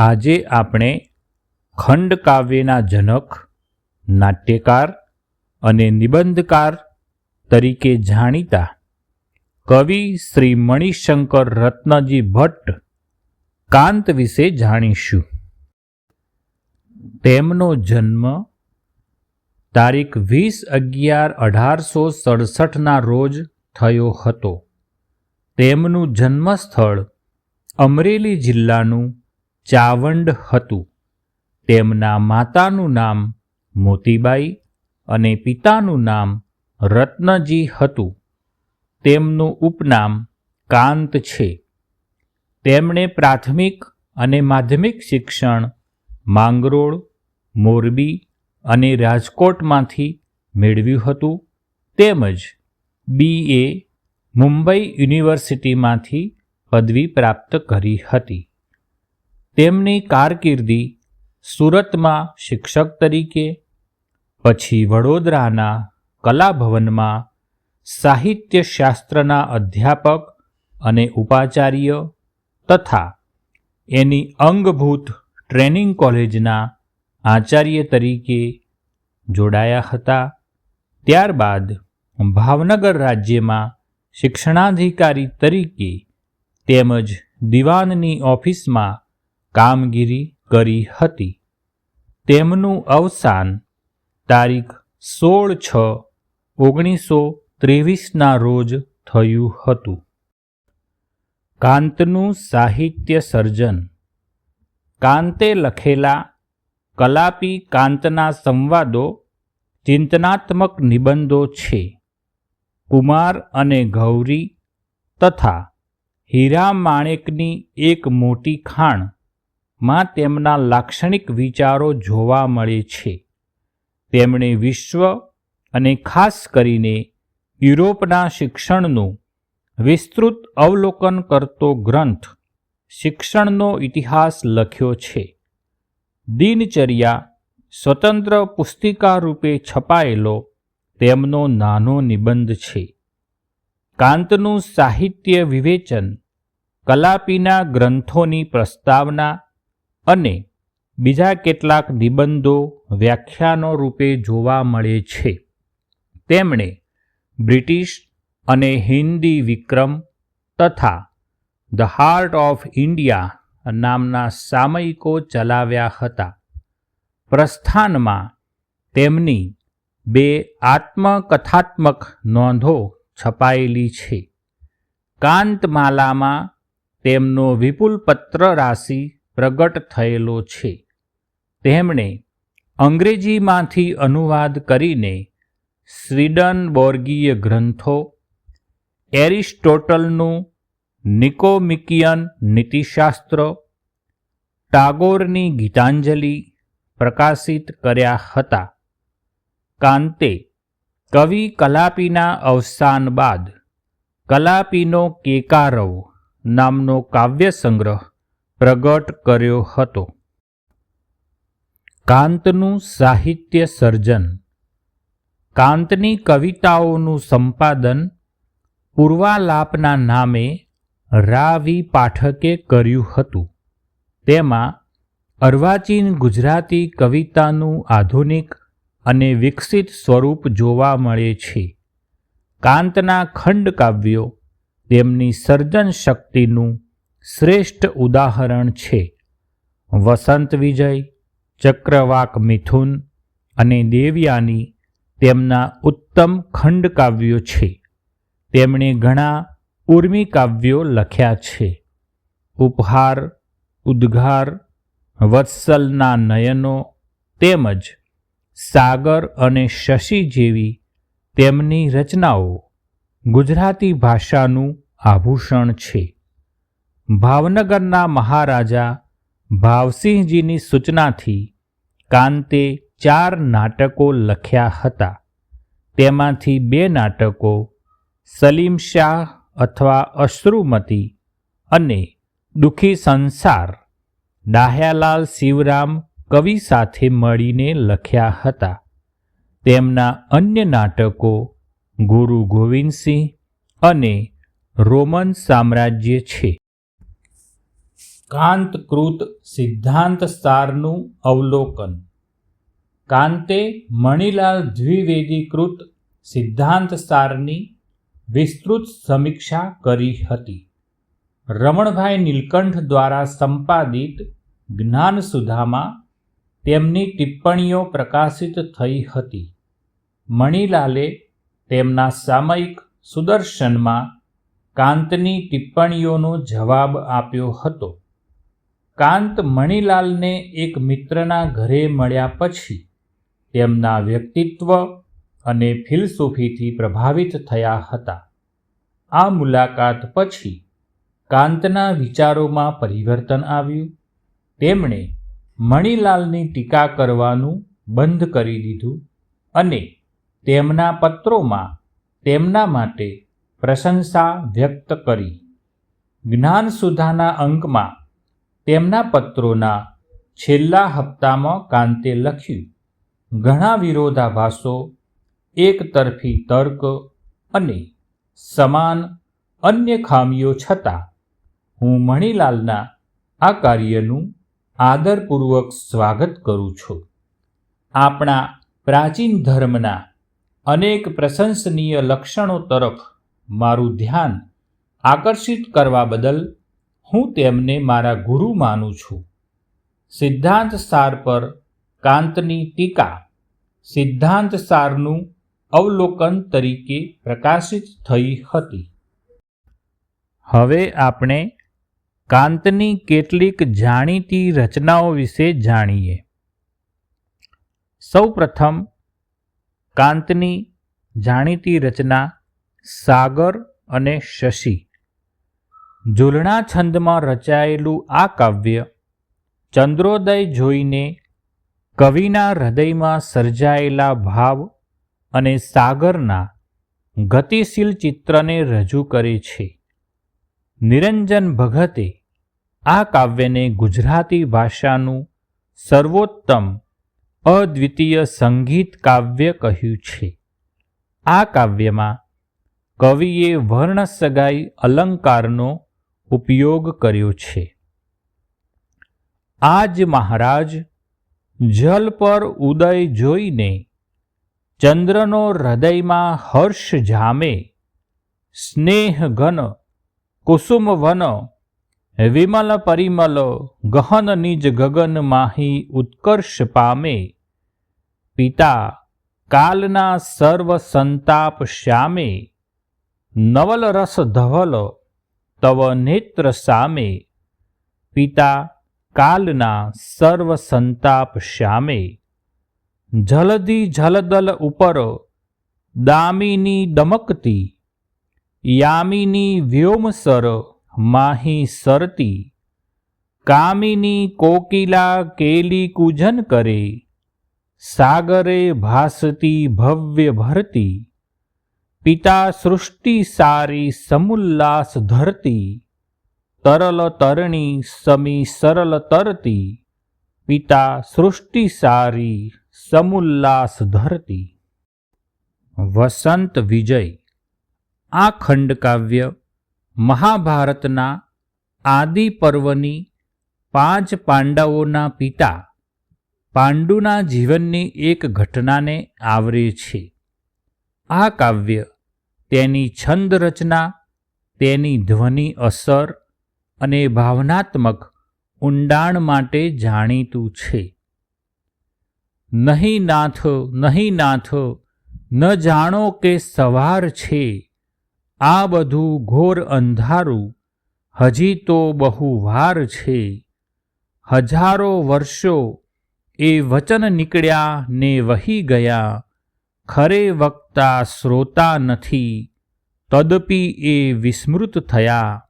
આજે આપણે ખંડકાવ્યના જનક, નાટ્યકાર અને નિબંધકાર તરીકે જાણીતા કવિ શ્રી મણિશંકર રત્નજી ભટ્ટ કાંત વિશે જાણીશું. તેમનો જન્મ તારીખ વીસ અગિયાર અઢારસો સડસઠના રોજ થયો હતો. તેમનું જન્મસ્થળ અમરેલી જિલ્લાનું ચાવંડ હતું. તેમના માતાનું નામ મોતીબાઈ અને પિતાનું નામ રત્નજી હતું. તેમનું ઉપનામ કાંત છે. તેમણે પ્રાથમિક અને માધ્યમિક શિક્ષણ માંગરોળ, મોરબી અને રાજકોટમાંથી મેળવ્યું હતું. તેમજ બી એ મુંબઈ યુનિવર્સિટીમાંથી પદવી પ્રાપ્ત કરી હતી. તેમની કારકિર્દી સુરતમાં શિક્ષક તરીકે, પછી વડોદરાના કલાભવનમાં સાહિત્યશાસ્ત્રના અધ્યાપક અને ઉપાચાર્ય તથા એની અંગભૂત ટ્રેનિંગ કોલેજના આચાર્ય તરીકે જોડાયા હતા. ત્યારબાદ ભાવનગર રાજ્યમાં શિક્ષણાધિકારી તરીકે તેમજ દિવાનની ઓફિસમાં કામગીરી કરી હતી. તેમનું અવસાન તારીખ સોળ છ ઓગણીસો ત્રેવીસના રોજ થયું હતું. કાંતનું સાહિત્ય સર્જન. કાંતે લખેલા કલાપી કાંતના સંવાદો ચિંતનાત્મક નિબંધો છે. કુમાર અને ગૌરી તથા હીરા માણેકની એક મોટી ખાણ માં તેમના લાક્ષણિક વિચારો જોવા મળે છે. તેમણે વિશ્વ અને ખાસ કરીને યુરોપના શિક્ષણનું વિસ્તૃત અવલોકન કરતો ગ્રંથ શિક્ષણનો ઇતિહાસ લખ્યો છે. દિનચર્યા સ્વતંત્ર પુસ્તિકા રૂપે છપાયેલો તેમનો નાનો નિબંધ છે. કાંતનું સાહિત્ય વિવેચન કલાપીના ગ્રંથોની પ્રસ્તાવના અને બીજા કેટલાક નિબંધો વ્યાખ્યાનો રૂપે જોવા મળે છે. તેમણે બ્રિટિશ અને હિન્દી વિક્રમ તથા ધ હાર્ટ ઓફ ઇન્ડિયા નામના સામયિકો ચલાવ્યા હતા. પ્રસ્થાનમાં તેમની બે આત્મકથાત્મક નોંધો છપાયેલી છે. કાંતમાલામાં તેમનો વિપુલ પત્ર રાશિ પ્રગટ થયેલો છે. તેમણે અંગ્રેજીમાંથી અનુવાદ કરીને સ્વીડનબોર્ગીય ગ્રંથો, એરિસ્ટોટલનું નિકોમિકિયન નીતિશાસ્ત્ર, ટાગોરની ગીતાંજલિ પ્રકાશિત કર્યા હતા. કાંતે કવિ કલાપીના અવસાન બાદ કલાપીનો કેકારવ નામનો કાવ્ય સંગ્રહ પ્રગટ કર્યો હતો. કાંતનું સાહિત્ય સર્જન. કાંતની કવિતાઓનું સંપાદન પૂર્વાલાપના નામે રા વી પાઠકે કર્યું હતું. તેમાં અર્વાચીન ગુજરાતી કવિતાનું આધુનિક અને વિકસિત સ્વરૂપ જોવા મળે છે. કાંતના ખંડકાવ્યો તેમની સર્જન શક્તિનું શ્રેષ્ઠ ઉદાહરણ છે. વસંત વિજય, ચક્રવાક મિથુન અને દેવયાની તેમના ઉત્તમ ખંડકાવ્યો છે. તેમણે ઘણા ઉર્મી કાવ્યો લખ્યા છે. ઉપહાર, ઉદ્ગાર, વત્સલના નયનો તેમજ સાગર અને શશી જેવી તેમની રચનાઓ ગુજરાતી ભાષાનું આભૂષણ છે. ભાવનગરના મહારાજા ભાવસિંહજીની સૂચનાથી કાંતે ચાર નાટકો લખ્યા હતા. તેમાંથી બે નાટકો સલીમ શાહ અથવા અશ્રુમતી અને દુઃખી સંસાર ડાહ્યાલાલ શિવરામ કવિ સાથે મળીને લખ્યા હતા. તેમના અન્ય નાટકો ગુરુ ગોવિંદસિંહ અને રોમન સામ્રાજ્ય છે. કાંતકૃત સિદ્ધાંત સારનું અવલોકન. કાંતે મણિલાલ દ્વિવેદીકૃત સિદ્ધાંત સારની વિસ્તૃત સમીક્ષા કરી હતી. રમણભાઈ નીલકંઠ દ્વારા સંપાદિત જ્ઞાનસુધામાં તેમની ટિપ્પણીઓ પ્રકાશિત થઈ હતી. મણિલાલે તેમના સામયિક સુદર્શનમાં કાંતની ટિપ્પણીઓનો જવાબ આપ્યો હતો. કાંત મણિલાલને એક મિત્રના ઘરે મળ્યા પછી તેમના વ્યક્તિત્વ અને ફિલસૂફીથી પ્રભાવિત થયા હતા. આ મુલાકાત પછી કાંતના વિચારોમાં પરિવર્તન આવ્યું. તેમણે મણિલાલની ટીકા કરવાનું બંધ કરી દીધું અને તેમના પત્રોમાં તેમના માટે પ્રશંસા વ્યક્ત કરી. જ્ઞાનસુધાના અંકમાં તેમના પત્રોના છેલ્લા હપ્તામાં કાંતે લખ્યું, ઘણા વિરોધાભાસો એકતરફી તર્ક અને સમાન અન્ય ખામીઓ છતાં હું મણિલાલના આ કાર્યનું આદરપૂર્વક સ્વાગત કરું છું. આપણા પ્રાચીન ધર્મના અનેક પ્રશંસનીય લક્ષણો તરફ મારું ધ્યાન આકર્ષિત કરવા બદલ હું તેમને મારા ગુરુ માનું છું. સિદ્ધાંત સાર પર કાંતની ટીકા સિદ્ધાંત સારનું અવલોકન તરીકે પ્રકાશિત થઈ હતી. હવે આપણે કાંતની કેટલીક જાણીતી રચનાઓ વિશે જાણીએ. સૌપ્રથમ, કાંતની જાણીતી રચના સાગર અને શશી. ઝૂલણા છંદમાં રચાયેલું આ કાવ્ય ચંદ્રોદય જોઈને કવિના હૃદયમાં સર્જાયેલા ભાવ અને સાગરના ગતિશીલ ચિત્રને રજૂ કરે છે. નિરંજન ભગતે આ કાવ્યને ગુજરાતી ભાષાનું સર્વોત્તમ અદ્વિતીય સંગીત કાવ્ય કહ્યું છે. આ કાવ્યમાં કવિએ વર્ણ સગાઈ અલંકારનો ઉપયોગ કર્યો છે. આજ મહારાજ જલ પર ઉદય જોઈને ચંદ્રનો હૃદયમાં હર્ષ જામે સ્નેહ ઘન કુસુમ વિમલ પરિમલ, ગહન નિજ ગગન માહી ઉત્કર્ષ પામે. પિતા, કાલના સર્વ સંતાપ શ્યામે, નવલ રસ ધવલ તવ નેત્ર સામે, પિતા કાલના સર્વ સંતાપ શ્યામે. જલદી જલદલ ઉપર દામિની દમકતી, યામિની વ્યોમસર માહી સરતી. કામિની કોકિલા કેલી કૂજન કરે, સાગરે ભાસતી ભવ્ય ભરતી. પિતા સૃષ્ટિ સારી સમુલ્લાસ ધરતી, તરલ તરણી સમી સરલ તરતી પિતા સૃષ્ટિ સારી સમુલ્લાસ ધરતી. વસંત વિજય. આ ખંડકાવ્ય મહાભારતના આદિ પર્વની પાંચ પાંડવોના પિતા પાંડુના જીવનની એક ઘટનાને આવરે છે. આ કાવ્ય તેની છંદ રચના, તેની ધ્વનિ અસર અને ભાવનાત્મક ઊંડાણ માટે જાણીતું છે. નહીં નાથ નહીં નાથ, ન જાણો કે સવાર છે. આ બધું ઘોર અંધારું, હજી તો બહુ વાર છે. હજારો વર્ષો એ વચન નીકળ્યા ને વહી ગયા. ખરે વક્તા શ્રોતા નથી, તદપી એ વિસ્મૃત થયા.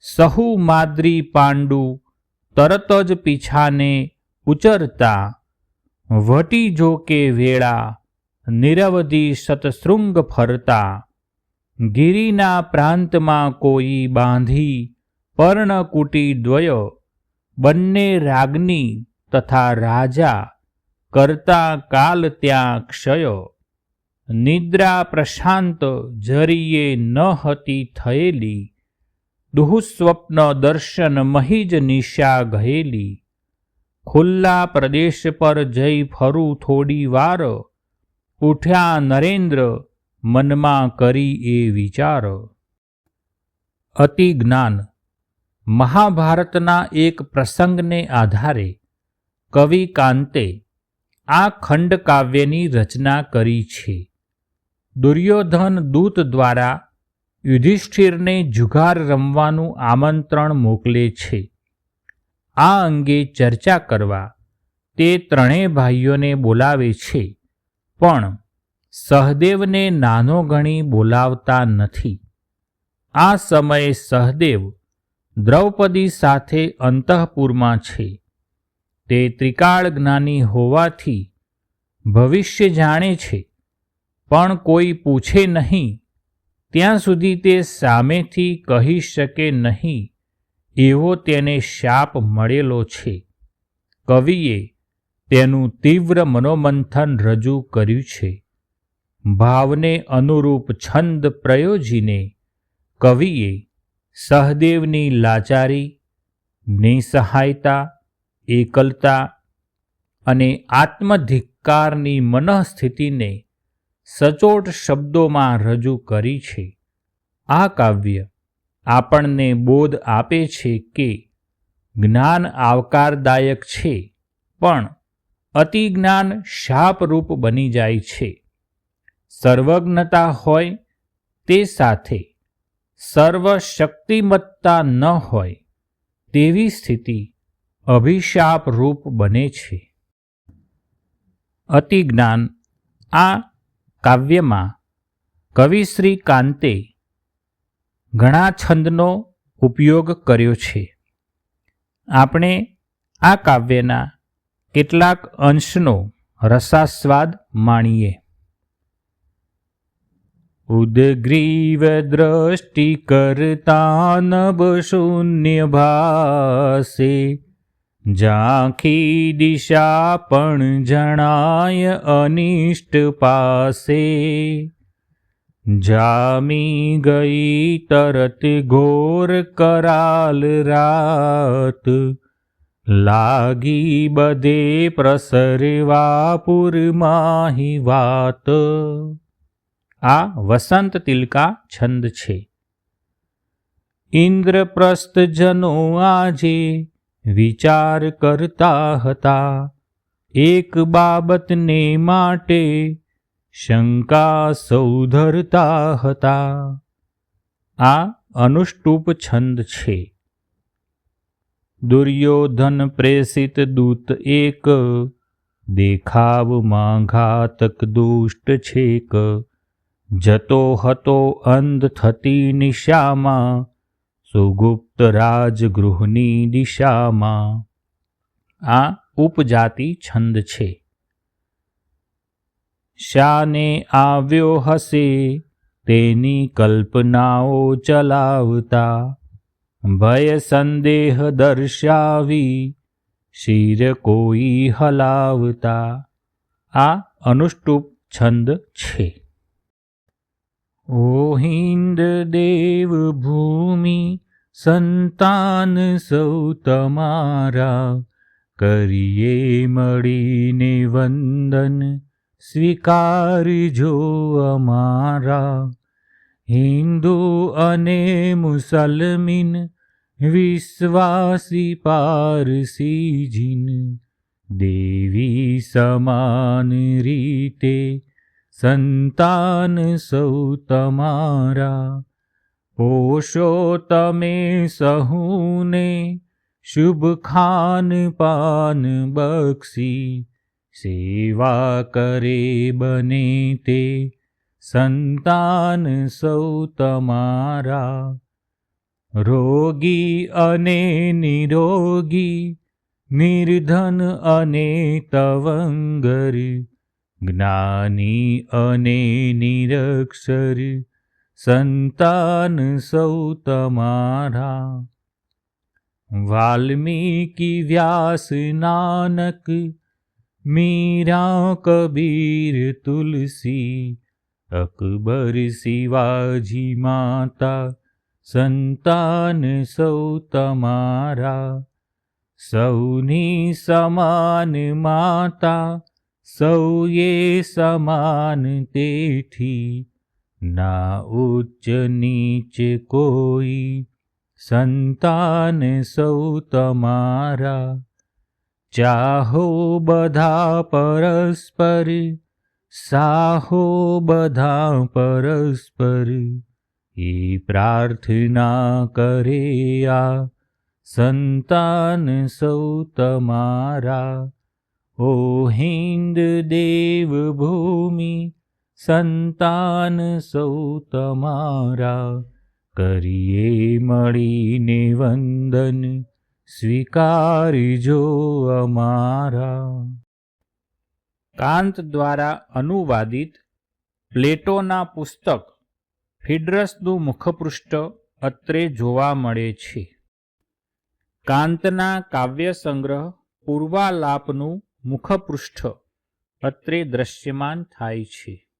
સહુ માદ્રી પાંડુ તરત જ પીછાને ઉચરતા. વટી જો કે વેળા નિરવધિ સતશૃંગ ફરતા. ગિરિના પ્રાંતમાં કોઈ બાંધી પર્ણકુટી દ્વય. બંને રાગની તથા રાજા કરતા કાલ ત્યાં ક્ષય. નિદ્રા પ્રશાંત જરીએ ન હતી થયેલી. દુઃસ્વપ્ન દર્શન મહિજ નિશા ગયેલી. ખુલ્લા પ્રદેશ પર જઈ ફરું થોડી વાર. ઉઠ્યા નરેન્દ્ર મનમાં કરી એ વિચાર. અતિ જ્ઞાન. મહાભારતના એક પ્રસંગને આધારે કવિ કાંતે આ ખંડકાવ્યની રચના કરી છે. દુર્યોધન દૂત દ્વારા યુધિષ્ઠિરને જુગાર રમવાનું આમંત્રણ મોકલે છે. આ અંગે ચર્ચા કરવા તે ત્રણેય ભાઈઓને બોલાવે છે, પણ સહદેવને નાનો ગણી બોલાવતા નથી. આ સમયે સહદેવ દ્રૌપદી સાથે અંતઃપુરમાં છે. તે ત્રિકાળ જ્ઞાની હોવાથી ભવિષ્ય જાણે છે પણ કોઈ પૂછે નહીં. ત્યાં સુધી તે સામેથી કહી શકે નહીં. એવો તેને શાપ મળેલો છે. કવિએ તેનું તીવ્ર મનોમંથન રજૂ કર્યું છે. ભાવને અનુરૂપ છંદ પ્રયોજીને કવિએ સહદેવની લાચારી, નિસહાયતા, એકલતા અને આત્મધિક્કારની મનઃસ્થિતિને સચોટ શબ્દોમાં રજૂ કરી છે. આ કાવ્ય આપણને બોધ આપે છે કે જ્ઞાન આવકારદાયક છે, પણ અતિ જ્ઞાન શાપરૂપ બની જાય છે. સર્વજ્ઞતા હોય તે સાથે સર્વશક્તિમત્તા ન હોય તેવી સ્થિતિ અભિશાપ રૂપ બને છે. અતિ જ્ઞાન આ કાવ્યમાં કવિશ્રી કાંતે ઘણા છંદનો ઉપયોગ કર્યો છે. આપણે આ કાવ્યના કેટલાક અંશનો રસાસ્વાદ માણીએ. ઉદગ્રીવ દ્રષ્ટિ કરતા નભ શૂન્ય ભાસે ઝાંખી દિશા પણ જણાય અનિષ્ટ પાસે. જામી ગઈ તરત ઘોર કરાલ રાત. લાગી બધે પ્રસરવા પુરમાહી વાત. આ વસંત તિલકા છંદ છે. ઇન્દ્રપ્રસ્થ જનો આજે વિચાર કરતા હતા. એક બાબતને માટે શંકા સૌ ધરતા હતા. આ અનુષ્ટુપ છંદ છે. દુર્યોધન પ્રેષિત દૂત એક દેખાવમાં ઘાતક દુષ્ટ છેક. જતો હતો અંધ થતી નિશામાં, સુગુપ્ત રાજગૃહની દિશામાં. આ ઉપજાતિ છંદ છે. શાને આવ્યો હશે, તેની કલ્પનાઓ ચલાવતા. ભય સંદેહ દર્શાવી, શિર કોઈ હલાવતા. આ અનુષ્ટુપ છંદ છે. ઓ હિન્દ દેવ ભૂમિ સંતાન સૌ તમારા. કરીએ મળીને વંદન સ્વીકારજો અમારા. હિન્દુ અને મુસલમીન, વિશ્વાસી પારસી જીન દેવી સમાન રીતે સંતાન સૌ તમારા. પોષો તમે સહુને, શુભ ખાન પાન બક્ષી, સેવા કરે બને તે, સંતાન સૌ તમારા. રોગી અને નિરોગી, નિર્ધન અને તવંગર, જ્ઞાની અને નિરક્ષર સંતાન સૌ તમારા. વાલ્મીકી વ્યાસ નાનક, મીરા કબીર તુલસી, અકબર શિવાજી માતા, સંતાન સૌ તમારા. સૌની સમાન માતા, સૌએ સમાન તેથી ના ઉચ્ચ નીચ કોઈ સંતાન સૌ તમારા. ચાહો બધા પરસ્પર, સાહો બધા પરસ્પર. એ પ્રાર્થના કરે આ સંતાન સૌ તમારા. ઓ હિન્દ દેવ ભૂમિ સંતાન સૌ તમારા. કરીએ મળીને વંદન, સ્વીકારજો અમારા. કાંત દ્વારા અનુવાદિત પ્લેટોના પુસ્તક ફિડરસનું મુખપૃષ્ઠ અત્રે જોવા મળે છે. કાંતના કાવ્ય સંગ્રહ પૂર્વાલાપનું મુખપૃષ્ઠ અત્રે દ્રશ્યમાન થાય છે.